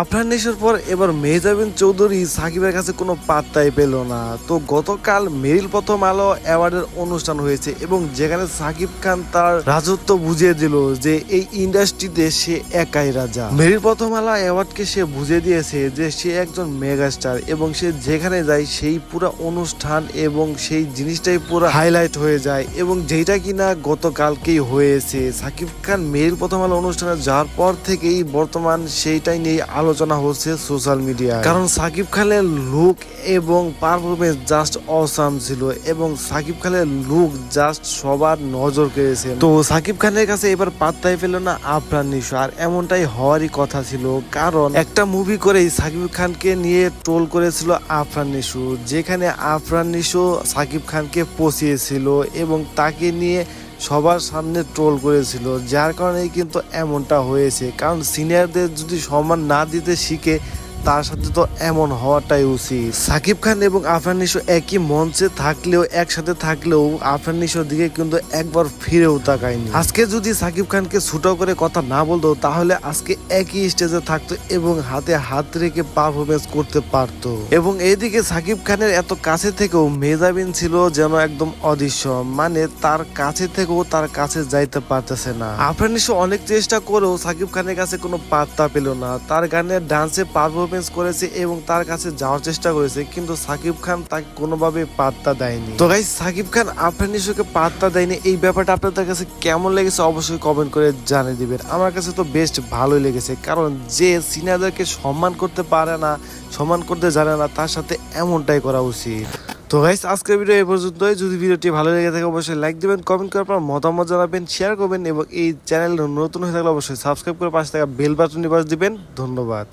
আফরান নিশোর পর এবার মেহজাবিন চৌধুরী সাকিবের কাছে কোনো পাত্তাই পেল না। তো গতকাল মেরিল প্রথম আলো অ্যাওয়ার্ডের অনুষ্ঠান হয়েছে এবং যেখানে সাকিব খান তার রাজত্ব বুঝিয়ে দিল যে এই ইন্ডাস্ট্রিতে সে একাই রাজা। মেরিল প্রথম আলো অ্যাওয়ার্ডকে সে বুঝিয়ে দিয়েছে যে সে একজন মেগাস্টার এবং সে যেখানে যায় সেই পুরো অনুষ্ঠান এবং সেই জিনিসটাই পুরো হাইলাইট হয়ে যায় এবং যেটা কিনা গতকালকেই হয়েছে। সাকিব খান মেরিল প্রথম আলো অনুষ্ঠানে যাওয়ার পর থেকেই বর্তমান সেইটাই নিয়ে আলোচনা হচ্ছে সোশ্যাল মিডিয়ায়। কারণ সাকিব খানের লুক এবং পারফরমেন্স জাস্ট অসাম ছিল এবং সাকিব খানের লুক জাস্ট সবার নজর কেড়েছে। তো সাকিব খানের কাছে এবার পাত্তাই পেল না আফরান নিশো আর এমনটাই হওয়ারই কথা ছিল। কারণ একটা মুভি করেই সাকিব খানকে নিয়ে ট্রোল করেছিল আফরান নিশু যেখানে আফরান নিশু সাকিব খানকে পচিয়েছিল এবং তাকে নিয়ে সবার সামনে ট্রোল করেছিল, যার কারণেই কিন্তু এমনটা হয়েছে। কারণ সিনিয়রদের যদি সম্মান না দিতে শিখে তার সাথে তো এমন হওয়াটাই উচিত। সাকিব খান এবং আফরান নিশো একই মঞ্চে থাকলেও, একসাথে থাকলেও আফরান নিশোর দিকে কিন্তু একবার ফিরেও তাকায়নি। আজকে যদি সাকিব খানকে ছুটো করে কথা না বলতো, তাহলে আজকে একই স্টেজে থাকতো এবং হাতে হাত রেখে পারফরমেন্স করতে পারতো। এবং এইদিকে সাকিব খানের এত কাছে থেকেও মেজাবিন ছিল যেন একদম অদৃশ্য মানে তার কাছে থেকেও তার কাছে যাইতে পারতেছে না। আফরান নিশো অনেক চেষ্টা করেও সাকিব খানের কাছে কোনো পাত্তা পেল না। তার গানের ডান্সে পারফরমেন্স করেছে এবং তার কাছে যাওয়ার চেষ্টা করেছে, কিন্তু সাকিব খান তাকে কোনোভাবে পাত্তা দেয়নি। তো গাইস সাকিব খান আফরান নিশোকে পাত্তা দেয়নি, এই ব্যাপারটা আপনাদের কাছে কেমন লেগেছে অবশ্যই কমেন্ট করে জানিয়ে দিবেন। আমার কাছে তো বেস্ট ভালোই লেগেছে, কারণ যে সিনিয়রদেরকে সম্মান করতে পারে না, সম্মান করতে জানে না, তার সাথে এমনটাই করা উচিত। তো গাইস আজকের ভিডিও এই পর্যন্তই। যদি ভিডিওটি ভালো লেগে থাকে, অবশ্যই লাইক দিবেন কমেন্ট করার পর মতামত জানাবেন শেয়ার করবেন এবং এই চ্যানেল নতুন হয়ে থাকলে অবশ্যই সাবস্ক্রাইব করে পাশে থাকা বেল বাটনটি বাজ দিবেন। ধন্যবাদ।